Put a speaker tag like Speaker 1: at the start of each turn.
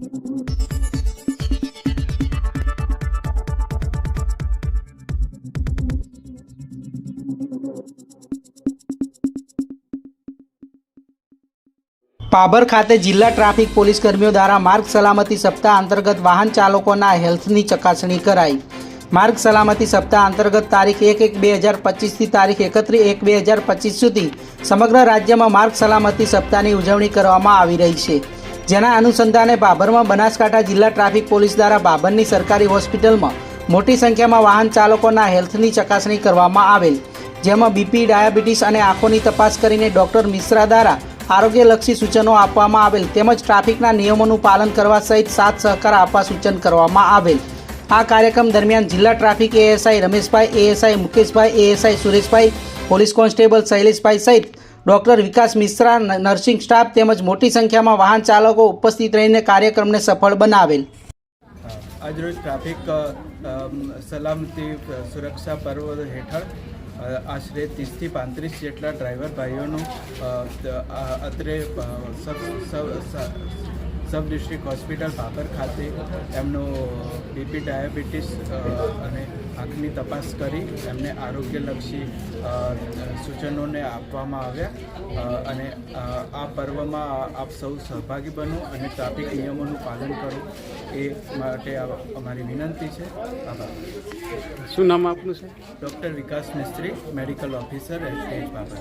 Speaker 1: પાભર ખાતે જિલ્લા traffic police કર્મીઓ દ્વારા માર્ગ સલામતી સપ્તાહ અંતર્ગત વાહન ચાલકોના હેલ્થની ચકાસણી કરાઈ. માર્ગ સલામતી સપ્તાહ અંતર્ગત તારીખ એક એક બે હજાર પચીસથી તારીખ એકત્રીસ એક બે હજાર પચીસ સુધી સમગ્ર રાજ્યમાં માર્ગ સલામતી સપ્તાહની ઉજવણી કરવામાં આવી રહી છે. જેના અનુસંધાને બાબરમાં બનાસકાંઠા જિલ્લા ટ્રાફિક પોલીસ દ્વારા બાબરની સરકારી હોસ્પિટલમાં મોટી સંખ્યામાં વાહન ચાલકોના હેલ્થની ચકાસણી કરવામાં આવેલ, જેમાં બીપી, ડાયાબિટીસ અને આંખોની તપાસ કરીને ડોક્ટર મિશ્રા દ્વારા આરોગ્યલક્ષી સૂચનો આપવામાં આવેલ તેમજ ટ્રાફિકના નિયમોનું પાલન કરવા સહિત સાથ સહકાર આપવા સૂચન કરવામાં આવેલ. આ કાર્યક્રમ દરમિયાન જિલ્લા traffic ASI Rameshbhai, ASI Mukeshbhai, ASI Sureshbhai, police constable Shaileshbhai સહિત doctor Vikas Mishra nursing staff તેમજ મોટી સંખ્યામાં વાહન ચાલકો ઉપસ્થિત રહીને કાર્યક્રમને સફળ બનાવેલ.
Speaker 2: આજરોજ ટ્રાફિક સલામતી સુરક્ષા પર્વ હેઠળ આશરે ત્રીસથી પાંત્રીસ જેટલા ડ્રાઈવર ભાઈઓનું અત્રે સબ ડિસ્ટ્રિક્ટ હોસ્પિટલ બાબર ખાતે એમનો બીપી ડાયાબિટીસ અને આંખની તપાસ કરી એમને આરોગ્યલક્ષી સૂચનોને આપવામાં આવ્યા. અને આ પર્વમાં આપ સૌ સહભાગી બનો અને ટ્રાફિક નિયમોનું પાલન કરો એ માટે અમારી વિનંતી છે. આભાર.
Speaker 3: શું નામ આપનું છે
Speaker 2: doctor Vikas Mistry medical officer SPH Babar